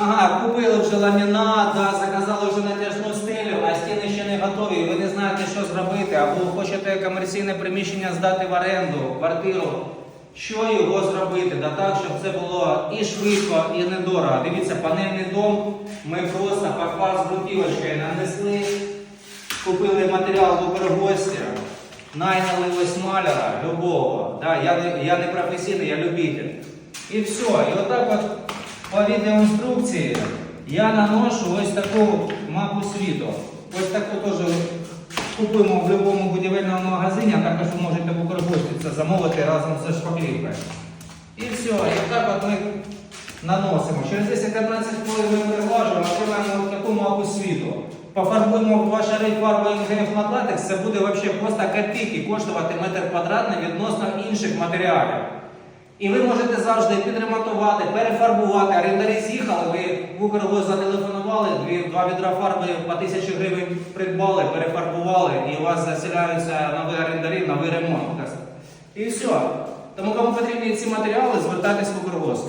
Ага, купили вже ламінат, да, заказали вже натяжну стелю, а стіни ще не готові. Ви не знаєте, що зробити, або хочете комерційне приміщення здати в оренду, квартиру. Що його зробити? Да так, щоб це було і швидко, і недорого. Дивіться, панельний дом ми просто паква з бруківочкою нанесли, купили матеріал в Укргості, найняли ось маляра любого. Да, я, я не професійний, я любитель. І все. І отак от по відеоінструкції я наношу ось таку мапу світу. Ось таку теж купуємо в будь-якому будівельному магазині, а також ви можете в Укрпошті це замовити разом з шпаклівкою. І все, і так от ми наносимо. Через 10-15 хвилин ми переглажуємо, отримаємо таку мапу світу. Пофарбуємо в шари фарбою на латекс, це буде взагалі просто копійки коштувати метр квадратний відносно інших матеріалів. І ви можете завжди підремонтувати, перефарбувати. Орендарі з'їхали, ви в Укргоз зателефонували, два відра фарби по тисячі гривень придбали, перефарбували, і у вас заселяються нові орендарі, новий ремонт. І все. Тому кому потрібні ці матеріали, звертайтесь в Укргоз.